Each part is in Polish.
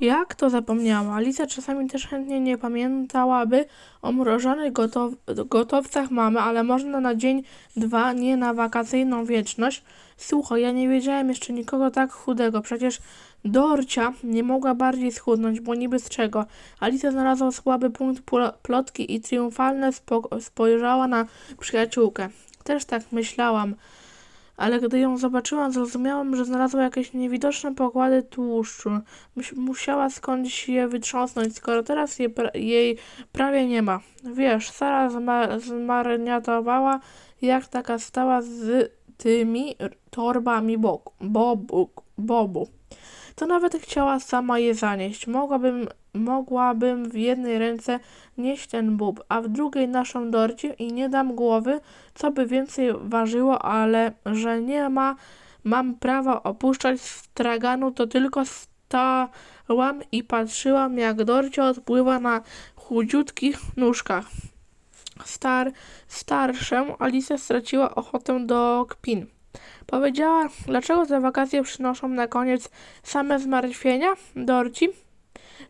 Jak to zapomniała? Alicja czasami też chętnie nie pamiętałaby o mrożonych gotow gotowcach mamy, ale można na dzień, dwa, nie na wakacyjną wieczność. Słuchaj, ja nie wiedziałem jeszcze nikogo tak chudego. Przecież Dorcia nie mogła bardziej schudnąć, bo niby z czego. Alicja znalazła słaby punkt plotki i triumfalnie spojrzała na przyjaciółkę. Też tak myślałam ale gdy ją zobaczyłam, zrozumiałam, że znalazła jakieś niewidoczne pokłady tłuszczu. Musiała skądś je wytrząsnąć, skoro teraz jej, pra jej prawie nie ma. Wiesz, Sara zma zmarniatowała, jak taka stała z tymi torbami boku, bobu, bobu to nawet chciała sama je zanieść. Mogłabym, mogłabym w jednej ręce nieść ten bób, a w drugiej naszą dorcie i nie dam głowy, co by więcej ważyło, ale że nie ma, mam prawa opuszczać straganu, to tylko stałam i patrzyłam, jak dorcie odpływa na chudziutkich nóżkach. Star, starszą Alicja straciła ochotę do kpin. Powiedziała, dlaczego te wakacje przynoszą na koniec same zmartwienia? Dorci.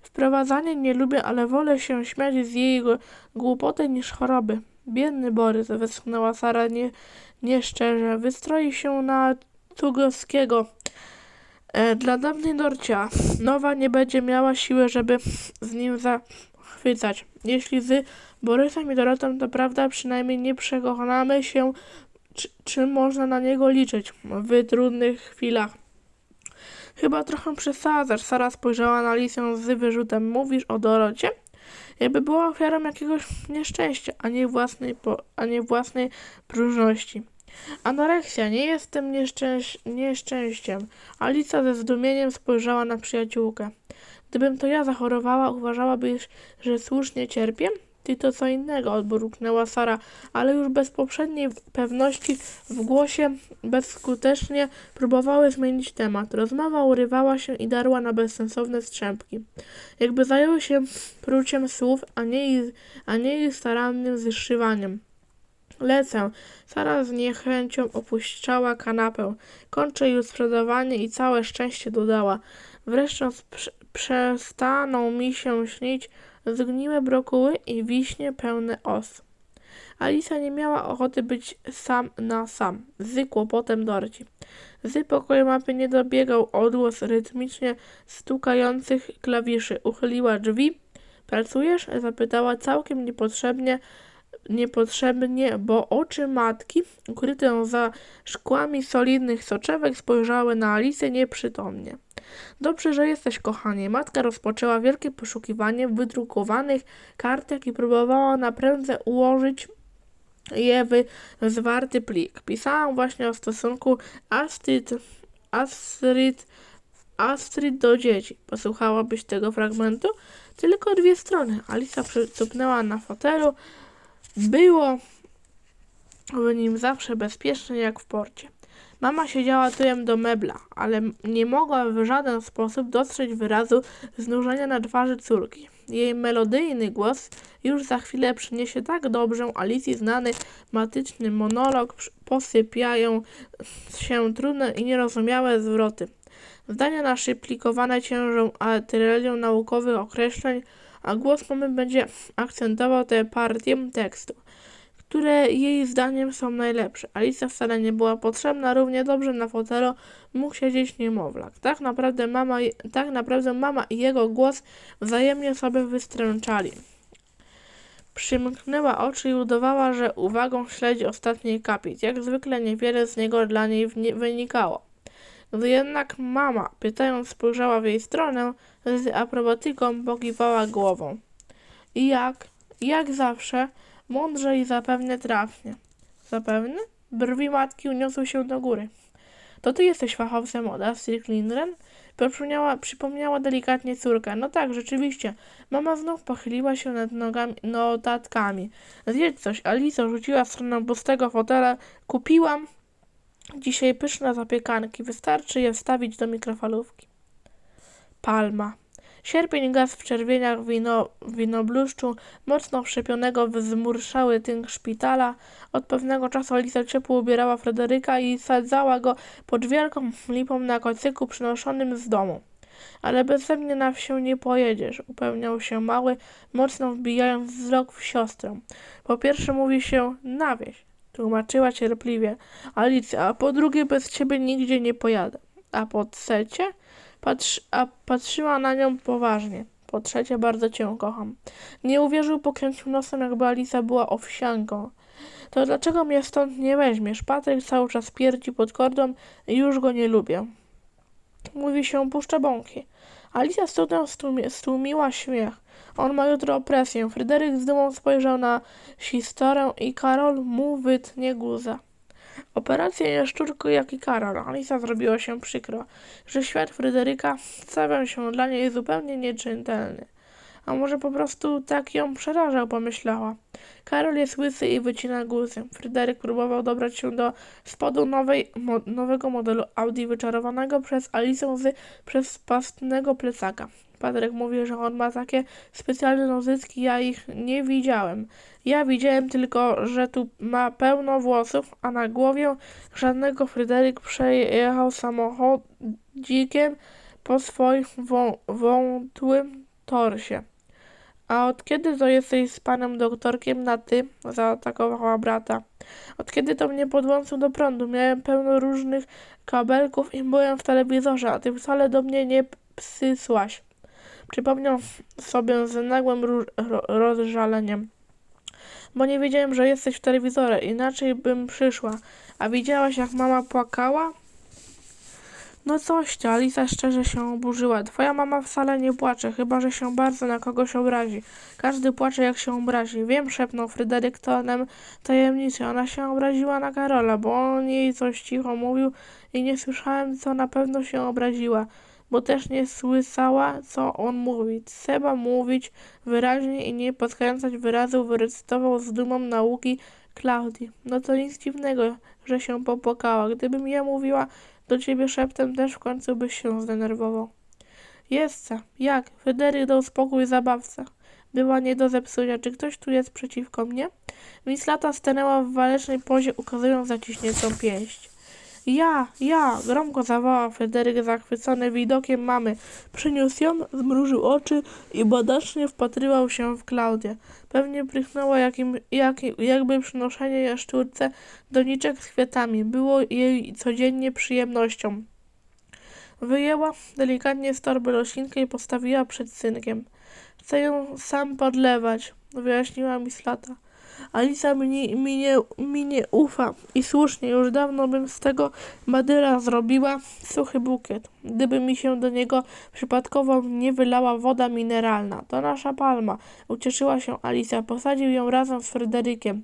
Wprowadzanie nie lubię, ale wolę się śmiać z jej głupoty niż choroby. Biedny Borys, westchnęła Sara nie, nieszczerze. Wystroi się na Tugowskiego. E, dla dawnej Dorcia nowa nie będzie miała siły, żeby z nim zachwycać. Jeśli z Borysem i Dorotą to prawda, przynajmniej nie przekonamy się czy, czy można na niego liczyć w trudnych chwilach. Chyba trochę przesadzasz. Sara spojrzała na Lisę z wyrzutem. Mówisz o Dorocie? Jakby była ofiarą jakiegoś nieszczęścia, a nie własnej, po, a nie własnej próżności. Anoreksja nie jest tym nieszczęś nieszczęściem. Alicja ze zdumieniem spojrzała na przyjaciółkę. Gdybym to ja zachorowała, uważałabyś, że słusznie cierpię? Ty to co innego, odburknęła Sara, ale już bez poprzedniej pewności w głosie bezskutecznie próbowały zmienić temat. Rozmowa urywała się i darła na bezsensowne strzępki. Jakby zajęły się pruciem słów, a nie ich, a nie ich starannym zszywaniem. Lecę. Sara z niechęcią opuszczała kanapę. Kończę już sprzedawanie i całe szczęście dodała. Wreszcie przestaną mi się śnić zgniłe brokuły i wiśnie pełne os. Alisa nie miała ochoty być sam na sam, z kłopotem Dorci. Z pokoju mapy nie dobiegał odgłos rytmicznie stukających klawiszy. Uchyliła drzwi. Pracujesz? zapytała całkiem niepotrzebnie, niepotrzebnie, bo oczy matki, ukryte za szkłami solidnych soczewek, spojrzały na Alicję nieprzytomnie. Dobrze, że jesteś, kochanie. Matka rozpoczęła wielkie poszukiwanie wydrukowanych kartek i próbowała na prędce ułożyć je w zwarty plik. Pisałam właśnie o stosunku Astrid, Astrid, Astrid do dzieci. Posłuchałabyś tego fragmentu? Tylko dwie strony. Alisa przycupnęła na fotelu. Było w nim zawsze bezpiecznie jak w porcie. Mama siedziała tyłem do mebla, ale nie mogła w żaden sposób dostrzec wyrazu znużenia na twarzy córki. Jej melodyjny głos już za chwilę przyniesie tak dobrze Alicji znany matyczny monolog, posypiają się trudne i nierozumiałe zwroty. Zdania naszyplikowane ciężą artylerią naukowych określeń, a głos mamy będzie akcentował tę partię tekstu które jej zdaniem są najlepsze. Alicja wcale nie była potrzebna, równie dobrze na fotelu mógł siedzieć niemowlak. Tak naprawdę mama, tak naprawdę mama i jego głos wzajemnie sobie wystręczali. Przymknęła oczy i udawała, że uwagą śledzi ostatni kapit. Jak zwykle niewiele z niego dla niej wynikało. Gdy jednak mama, pytając, spojrzała w jej stronę, z aprobatyką pokiwała głową. I jak? Jak zawsze Mądrze i zapewne trafnie. Zapewne? Brwi matki uniosły się do góry. To ty jesteś fachowcem od Astrid Lindgren? Przypomniała, przypomniała delikatnie córka. No tak, rzeczywiście. Mama znów pochyliła się nad nogami, notatkami. Zjedz coś. Alisa rzuciła w stronę pustego fotela. Kupiłam dzisiaj pyszne zapiekanki. Wystarczy je wstawić do mikrofalówki. Palma. Sierpień gasł w czerwieniach wino, winobluszczu, mocno wszczepionego w zmurszały tynk szpitala. Od pewnego czasu Alisa ciepło ubierała Fryderyka i sadzała go pod wielką lipą na kocyku przynoszonym z domu. Ale beze mnie na wsię nie pojedziesz, upewniał się mały, mocno wbijając wzrok w siostrę. Po pierwsze mówi się na wieś, tłumaczyła cierpliwie Alicja, a po drugie bez ciebie nigdzie nie pojadę. A po trzecie, patrzy, a patrzyła na nią poważnie. Po trzecie, bardzo cię kocham. Nie uwierzył, pokręcił nosem, jakby Alicja była owsianką. To dlaczego mnie stąd nie weźmiesz? Patryk cały czas pierdzi pod kordą i już go nie lubię. Mówi się puszcza bąki. Alicja trudem stłumi, stłumiła śmiech. On ma jutro opresję. Fryderyk z dumą spojrzał na sistorę i Karol mu wytnie guza. Operacja jaszczurku jak i Karol. Alisa zrobiło się przykro, że świat Fryderyka stawiał się dla niej zupełnie nieczytelny. A może po prostu tak ją przerażał, pomyślała. Karol jest łysy i wycina guzy. Fryderyk próbował dobrać się do spodu nowej, mo, nowego modelu Audi wyczarowanego przez Alisę z przezpastnego plecaka. Patryk mówi, że on ma takie specjalne nozycki, ja ich nie widziałem. Ja widziałem tylko, że tu ma pełno włosów, a na głowie żadnego Fryderyk przejechał samochodzikiem po swoim wą, wątłym torsie. A od kiedy to jesteś z panem doktorkiem na ty? Zaatakowała brata. Od kiedy to mnie podłączył do prądu? Miałem pełno różnych kabelków i byłem w telewizorze, a ty wcale do mnie nie psysłaś. Przypomniał sobie z nagłym ro rozżaleniem. Bo nie wiedziałem, że jesteś w telewizorze, inaczej bym przyszła. A widziałaś, jak mama płakała? No coś ty, Alisa szczerze się oburzyła. Twoja mama wcale nie płacze, chyba że się bardzo na kogoś obrazi. Każdy płacze jak się obrazi. Wiem, szepnął Fryderyk tonem tajemnicy. Ona się obraziła na Karola, bo on jej coś cicho mówił i nie słyszałem, co na pewno się obraziła, bo też nie słyszała, co on mówi. Trzeba mówić wyraźnie i nie podkręcać wyrazów, wyrecytował z dumą nauki Klaudii. No to nic dziwnego, że się popłakała. Gdybym ja mówiła do ciebie szeptem też w końcu byś się zdenerwował. Jestce. Jak? Fryderyk dał spokój zabawce. Była nie do zepsucia. Czy ktoś tu jest przeciwko mnie? Miss Lata stanęła w walecznej pozie, ukazując zaciśniętą pięść. Ja, ja! Gromko zawołał Fryderyk zachwycony widokiem mamy. Przyniósł ją, zmrużył oczy i badacznie wpatrywał się w Klaudię. Pewnie prychnęła jakim, jakim, jakby przynoszenie jaszczurce doniczek z kwiatami. Było jej codziennie przyjemnością. Wyjęła delikatnie z torby roślinkę i postawiła przed synkiem. Chcę ją sam podlewać, wyjaśniła Miss Lata. Alisa mi, mi, nie, mi nie ufa i słusznie, już dawno bym z tego badyla zrobiła suchy bukiet, gdyby mi się do niego przypadkowo nie wylała woda mineralna. To nasza palma, ucieszyła się Alisa, posadził ją razem z Fryderykiem.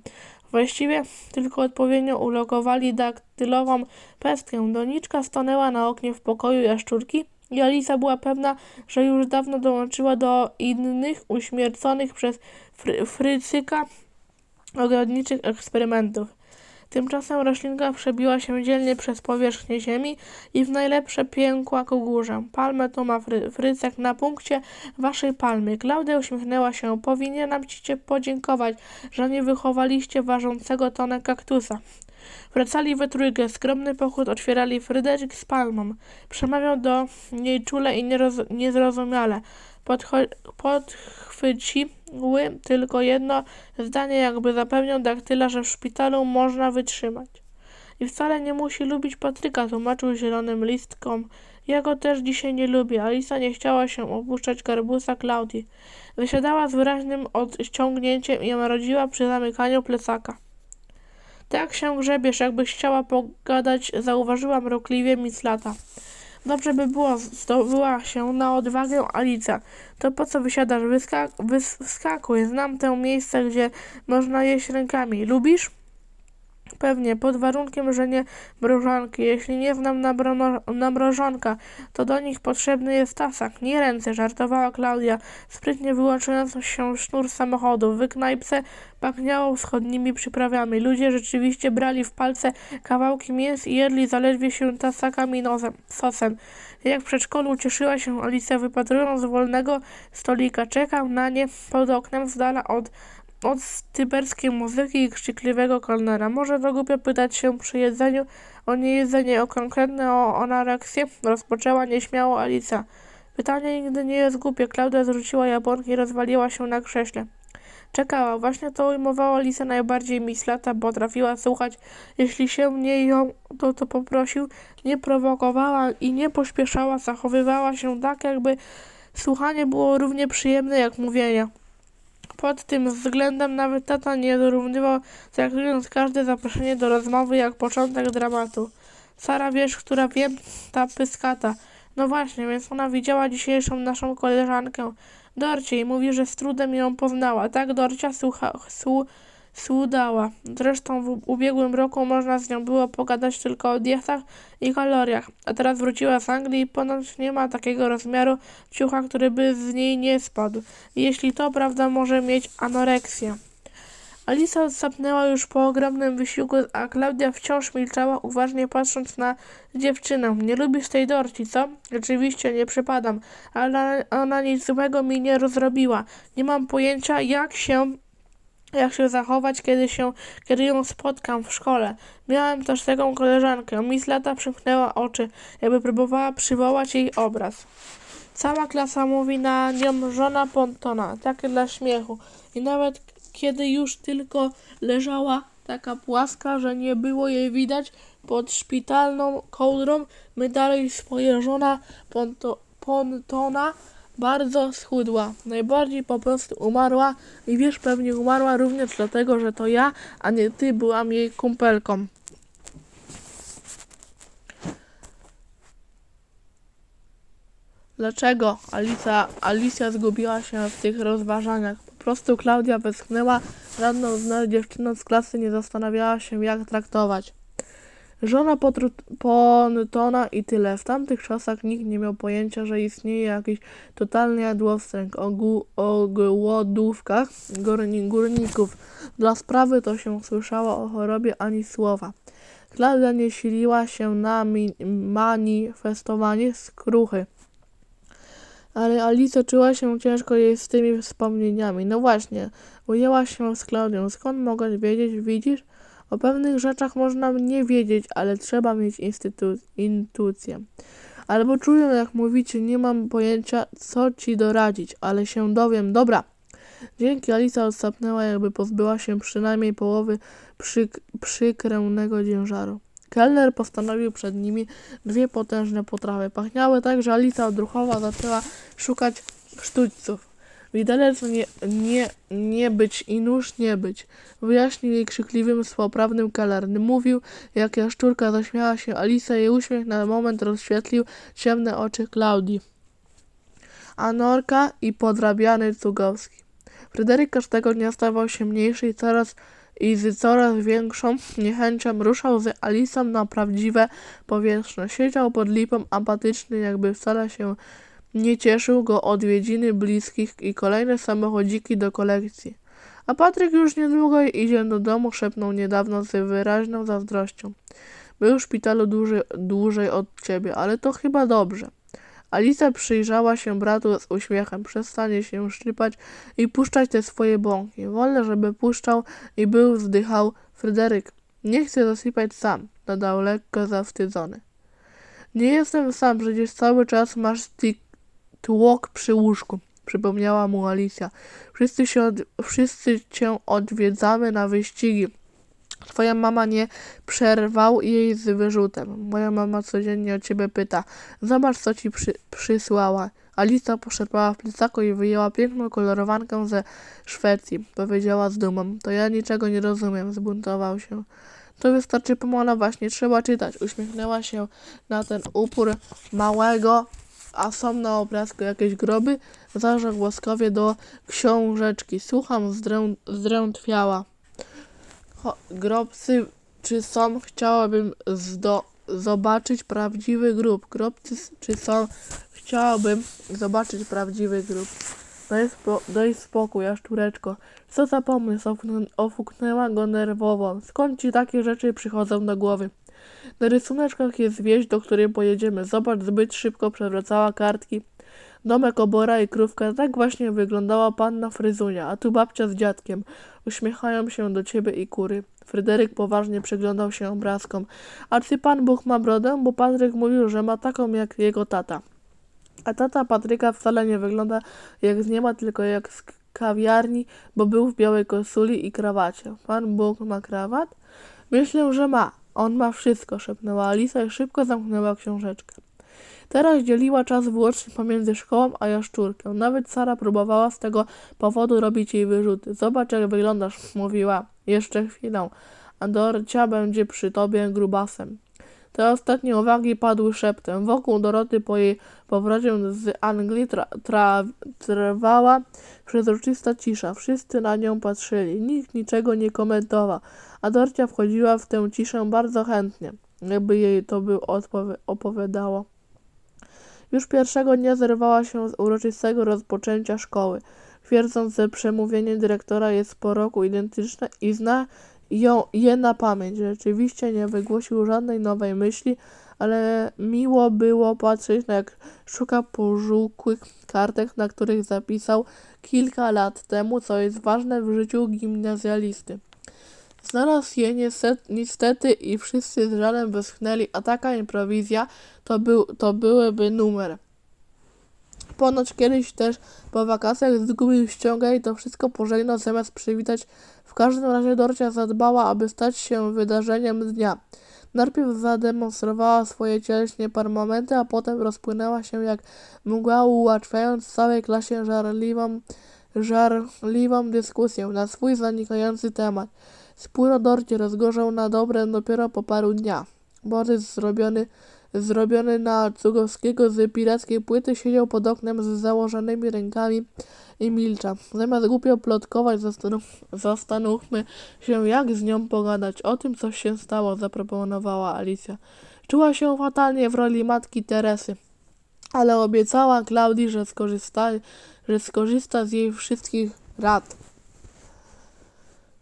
Właściwie tylko odpowiednio ulokowali daktylową pestkę. Doniczka stanęła na oknie w pokoju jaszczurki i Alisa była pewna, że już dawno dołączyła do innych uśmierconych przez fry Frycyka ogrodniczych eksperymentów. Tymczasem roślinka przebiła się dzielnie przez powierzchnię ziemi i w najlepsze piękła ku górze. Palmę to ma fry frycek na punkcie waszej palmy. Klaudia uśmiechnęła się. Powinienem ci cię podziękować, że nie wychowaliście ważącego tonę kaktusa. Wracali we trójkę. Skromny pochód otwierali Fryderyk z palmą. Przemawiał do niej czule i niezrozumiale. Podchwyciły tylko jedno zdanie, jakby zapewniał daktyla, że w szpitalu można wytrzymać. I wcale nie musi lubić Patryka, tłumaczył zielonym listkom. Ja go też dzisiaj nie lubię. Alisa nie chciała się opuszczać garbusa Klaudii. Wysiadała z wyraźnym odciągnięciem i marodziła przy zamykaniu plecaka. Tak się grzebiesz, jakbyś chciała pogadać, zauważyła mrukliwie Mislata. Dobrze by było, zdobyła się na odwagę Alicja. To po co wysiadasz? Wyskak wyskakuj. Znam tę miejsce, gdzie można jeść rękami. Lubisz? Pewnie, pod warunkiem, że nie mrożonki. Jeśli nie znam na mrożonka, to do nich potrzebny jest tasak, nie ręce, żartowała Klaudia, sprytnie wyłączając się sznur samochodu. W knajpce pachniało wschodnimi przyprawami. Ludzie rzeczywiście brali w palce kawałki mięs i jedli zaledwie się tasakami nosem, sosem. Jak w przedszkolu cieszyła się Alicja, wypatrując wolnego stolika. Czekał na nie pod oknem z dala od od tyberskiej muzyki i krzykliwego kolnera. Może to głupio pytać się przy jedzeniu o niejedzenie, o konkretne o anoreksję? Rozpoczęła nieśmiało Alicja. Pytanie nigdy nie jest głupie. Klaudia zrzuciła jabłonki i rozwaliła się na krześle. Czekała. Właśnie to ujmowała Lisa najbardziej mislata, bo trafiła słuchać. Jeśli się mnie ją to, to poprosił, nie prowokowała i nie pośpieszała, zachowywała się tak, jakby słuchanie było równie przyjemne jak mówienie. Pod tym względem nawet tata nie dorównywał, traktując każde zaproszenie do rozmowy jak początek dramatu. Sara, wiesz, która wiem, ta pyskata. No właśnie, więc ona widziała dzisiejszą naszą koleżankę. Dorcie i mówi, że z trudem ją poznała. Tak Dorcia słucha, słu, słudała. Zresztą w ubiegłym roku można z nią było pogadać tylko o dietach i kaloriach. A teraz wróciła z Anglii i ponoć nie ma takiego rozmiaru ciucha, który by z niej nie spadł. Jeśli to prawda, może mieć anoreksję. Alisa odsapnęła już po ogromnym wysiłku, a Klaudia wciąż milczała, uważnie patrząc na dziewczynę. Nie lubisz tej Dorci, co? Rzeczywiście, nie przypadam, ale ona nic złego mi nie rozrobiła. Nie mam pojęcia, jak się jak się zachować, kiedy się, kiedy ją spotkam w szkole. Miałem też taką koleżankę. Miss Lata przymknęła oczy, jakby próbowała przywołać jej obraz. Cała klasa mówi na nią żona Pontona, takie dla śmiechu. I nawet kiedy już tylko leżała taka płaska, że nie było jej widać pod szpitalną kołdrą, my dalej swoje żona Ponto, Pontona bardzo schudła. Najbardziej po prostu umarła i wiesz, pewnie umarła również dlatego, że to ja, a nie ty byłam jej kumpelką. Dlaczego Alicja, Alicja zgubiła się w tych rozważaniach? Po prostu Klaudia westchnęła, żadną z dziewczyną z klasy nie zastanawiała się, jak traktować. Żona Pontona i tyle. W tamtych czasach nikt nie miał pojęcia, że istnieje jakiś totalny jadłostręk o, o głodówkach górni- górników. Dla sprawy to się słyszało o chorobie ani słowa. Klaudia nie siliła się na manifestowanie skruchy. Ale Alicja czuła się ciężko jej z tymi wspomnieniami. No właśnie, ujęła się z Klaudią. Skąd mogę wiedzieć, widzisz? O pewnych rzeczach można nie wiedzieć, ale trzeba mieć intuicję. Albo czuję, jak mówicie, nie mam pojęcia, co ci doradzić, ale się dowiem. Dobra. Dzięki Alisa odsapnęła, jakby pozbyła się przynajmniej połowy przyk- przykrętnego ciężaru. Kelner postanowił przed nimi dwie potężne potrawy. Pachniały tak, że Alisa odruchowo zaczęła szukać sztućców. Widelec nie, nie, nie być i nóż nie być. Wyjaśnił jej krzykliwym, swoprawnym Kelner. Mówił, jak jaszczurka zaśmiała się Alisa i uśmiech na moment rozświetlił ciemne oczy Klaudii. Anorka i podrabiany Cugowski. Fryderyk każdego dnia stawał się mniejszy i coraz i z coraz większą niechęcią ruszał z Alisą na prawdziwe powierzchnie. Siedział pod lipą apatyczny, jakby wcale się nie cieszył go odwiedziny bliskich i kolejne samochodziki do kolekcji. A Patryk już niedługo idzie do domu, szepnął niedawno z wyraźną zazdrością. Był w szpitalu dłużej, dłużej od ciebie, ale to chyba dobrze. Alicja przyjrzała się bratu z uśmiechem. Przestanie się szczypać i puszczać te swoje bąki. Wolę, żeby puszczał i był wzdychał. Fryderyk, nie chcę zasypać sam, dodał lekko zawstydzony. Nie jestem sam, przecież cały czas masz sti- tłok przy łóżku, przypomniała mu Alicja. Wszyscy, się od, wszyscy cię odwiedzamy na wyścigi. Twoja mama nie przerwał jej z wyrzutem. Moja mama codziennie o ciebie pyta. Zobacz, co ci przy, przysłała. Alicja poszarpała w plecaku i wyjęła piękną kolorowankę ze Szwecji. Powiedziała z dumą. To ja niczego nie rozumiem. Zbuntował się. To wystarczy pomalować, nie trzeba czytać. Uśmiechnęła się na ten upór małego, a są na obrazku jakieś groby. Zarzekł łaskawie do książeczki. Słucham, zdrę, zdrętwiała. Grobcy czy są? Chciałabym zdo- zobaczyć prawdziwy grób. Grobcy czy są? Chciałabym zobaczyć prawdziwy grób. Daj, spo- daj spokój, jaszczureczko. Co za pomysł? Ofuknę- Ofuknęła go nerwowo. Skąd ci takie rzeczy przychodzą do głowy? Na rysuneczkach jest wieś, do której pojedziemy. Zobacz, zbyt szybko przewracała kartki. Domek obora i krówka, tak właśnie wyglądała panna Fryzunia, a tu babcia z dziadkiem. Uśmiechają się do ciebie i kury. Fryderyk poważnie przyglądał się obrazkom. A czy pan Bóg ma brodę? Bo Patryk mówił, że ma taką jak jego tata. A tata Patryka wcale nie wygląda jak z nieba, tylko jak z kawiarni, bo był w białej koszuli i krawacie. Pan Bóg ma krawat? Myślę, że ma. On ma wszystko, szepnęła Alisa i szybko zamknęła książeczkę. Teraz dzieliła czas wyłącznie pomiędzy szkołą a jaszczurką. Nawet Sara próbowała z tego powodu robić jej wyrzuty. Zobacz, jak wyglądasz, mówiła. Jeszcze chwilę, a Dorcia będzie przy tobie grubasem. Te ostatnie uwagi padły szeptem. Wokół Doroty po jej powrocie z Anglii tra, tra, trwała przezroczysta cisza. Wszyscy na nią patrzyli. Nikt niczego nie komentował, a Dorcia wchodziła w tę ciszę bardzo chętnie, jakby jej to by opowiadało. Już pierwszego dnia zerwała się z uroczystego rozpoczęcia szkoły, twierdząc, że przemówienie dyrektora jest po roku identyczne i zna ją, je na pamięć. Rzeczywiście nie wygłosił żadnej nowej myśli, ale miło było patrzeć, na jak szuka pożółkłych kartek, na których zapisał kilka lat temu, co jest ważne w życiu gimnazjalisty. Znalazł je niestety, niestety i wszyscy z żalem wyschnęli, a taka improwizja to, był, to byłyby numer. Ponoć kiedyś też po wakacjach zgubił ściągę i to wszystko pożegnał zamiast przywitać. W każdym razie Dorcia zadbała, aby stać się wydarzeniem dnia. Najpierw zademonstrowała swoje cieleśnie parlamenty, a potem rozpłynęła się jak mgła, ułatwiając całej klasie żarliwą, żarliwą dyskusję na swój zanikający temat. Spór o Dorcie rozgorzał na dobre dopiero po paru dniach. Borys zrobiony zrobiony na Cugowskiego z pirackiej płyty, siedział pod oknem z założonymi rękami i milczał. Zamiast głupio plotkować, zastanów, zastanówmy się, jak z nią pogadać. O tym, co się stało, zaproponowała Alicja. Czuła się fatalnie w roli matki Teresy, ale obiecała Klaudii, że skorzysta, że skorzysta z jej wszystkich rad.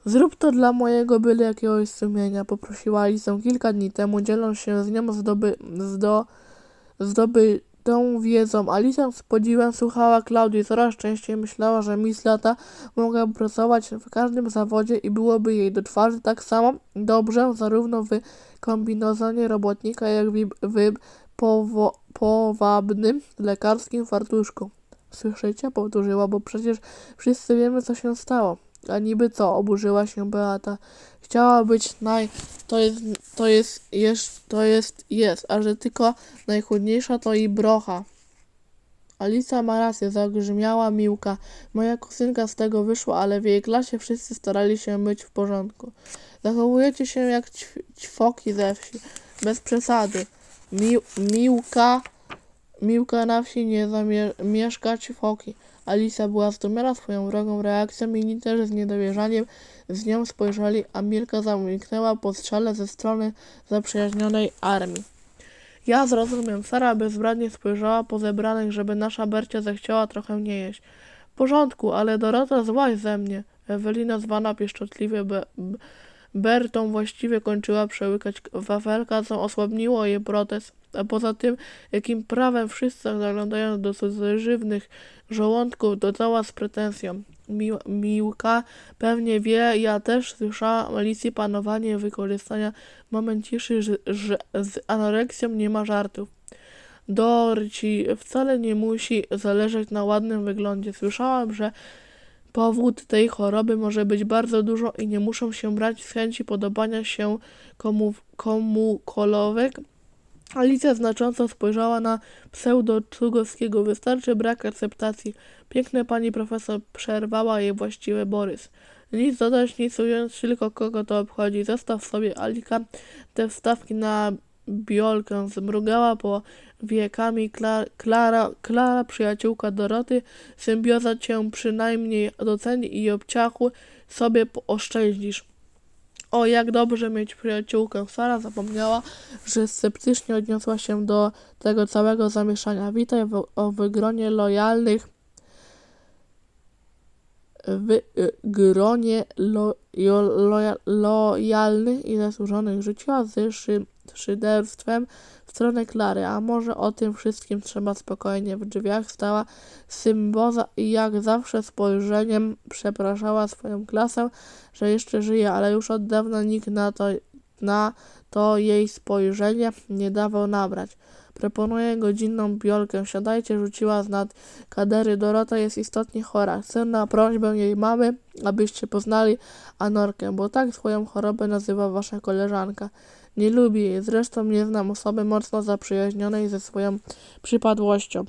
Zrób to dla mojego byle jakiegoś sumienia, poprosiła Alisę kilka dni temu, dzieląc się z nią zdoby, zdo, zdobytą wiedzą. Alicja z podziwem słuchała Klaudii, coraz częściej myślała, że Miss Lata mogła pracować w każdym zawodzie i byłoby jej do twarzy tak samo dobrze, zarówno w kombinezonie robotnika, jak i w powo, powabnym lekarskim fartuszku. Słyszycie? Powtórzyła, bo przecież wszyscy wiemy, co się stało. A niby co? Oburzyła się Beata. Chciała być naj... To jest... To jest... Jest... To jest... Jest. A że tylko najchudniejsza to i brocha. Alisa ma rację, zagrzmiała Miłka. Moja kuzynka z tego wyszła, ale w jej klasie wszyscy starali się być w porządku. Zachowujecie się jak ćw ćwoki ze wsi. Bez przesady. Mi Miłka... Miłka na wsi nie zamieszka ćwoki. Alisa była zdumiona swoją wrogą reakcją, inni też z niedowierzaniem z nią spojrzeli, a Milka zamilknęła po strzale ze strony zaprzyjaźnionej armii. Ja zrozumiem, Sara bezbradnie spojrzała po zebranych, żeby nasza Bercia zechciała trochę nie jeść. W porządku, ale Dorota złaś ze mnie. Ewelina zwana pieszczotliwie be, b, Bertą właściwie kończyła przełykać wafelka, co osłabiło jej protest. A poza tym, jakim prawem wszyscy zaglądają do żywnych żołądków, dodała z pretensją. Mi Miłka pewnie wie, ja też słyszałam Alicji panowanie wykorzystania w moment ciszy, że, że z anoreksją nie ma żartów. Dorci wcale nie musi zależeć na ładnym wyglądzie. Słyszałam, że powód tej choroby może być bardzo dużo i nie muszą się brać z chęci podobania się komu, komukolwiek, Alicja znacząco spojrzała na pseudo-Czugowskiego. Wystarczy brak akceptacji. Piękna pani profesor przerwała jej właściwy Borys. Nic dodać, nic ująć, tylko kogo to obchodzi. Zostaw sobie, Alika, te wstawki na biolkę. Zmrugała po wiekami Kla Klara, Klara, przyjaciółka Doroty. Symbioza cię przynajmniej doceni i obciachu sobie oszczędzisz. O, jak dobrze mieć przyjaciółkę. Sara zapomniała, że sceptycznie odniosła się do tego całego zamieszania. Witaj w, o wygronie lojalnych w y, gronie lojalnych i zasłużonych rzuciła z szy, szyderstwem w stronę Klary, a może o tym wszystkim trzeba spokojnie. W drzwiach stała Symboza i jak zawsze spojrzeniem przepraszała swoją klasę, że jeszcze żyje, ale już od dawna nikt na to, na to jej spojrzenie nie dawał nabrać. Proponuję godzinną biolkę. Siadajcie, rzuciła z nad kadery. Dorota jest istotnie chora. Chcę na prośbę jej mamy, abyście poznali Anorkę, bo tak swoją chorobę nazywa wasza koleżanka. Nie lubię jej, zresztą nie znam osoby mocno zaprzyjaźnionej ze swoją przypadłością.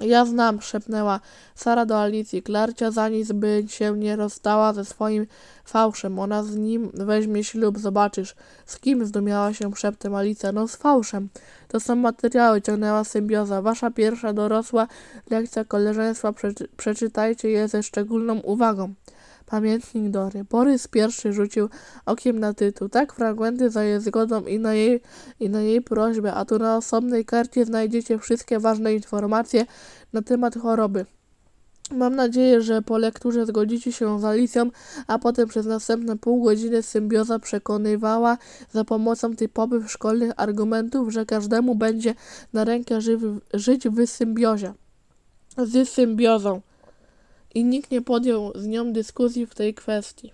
Ja znam, szepnęła Sara do Alicji. Klarcia za nic by się nie rozstała ze swoim fałszem. Ona z nim weźmie ślub, zobaczysz. Z kim zdumiała się szeptem Alicja? No z fałszem. To są materiały, ciągnęła symbioza. Wasza pierwsza dorosła lekcja koleżeństwa. Przeczy przeczytajcie je ze szczególną uwagą. Pamiętnik Dory. Borys pierwszy rzucił okiem na tytuł. Tak, fragmenty za jej zgodą i na jej, i na jej prośbę, a tu na osobnej karcie znajdziecie wszystkie ważne informacje na temat choroby. Mam nadzieję, że po lekturze zgodzicie się z Alicją, a potem przez następne pół godziny symbioza przekonywała za pomocą typowych szkolnych argumentów, że każdemu będzie na rękę żyć w symbiozie. Z symbiozą. I nikt nie podjął z nią dyskusji w tej kwestii.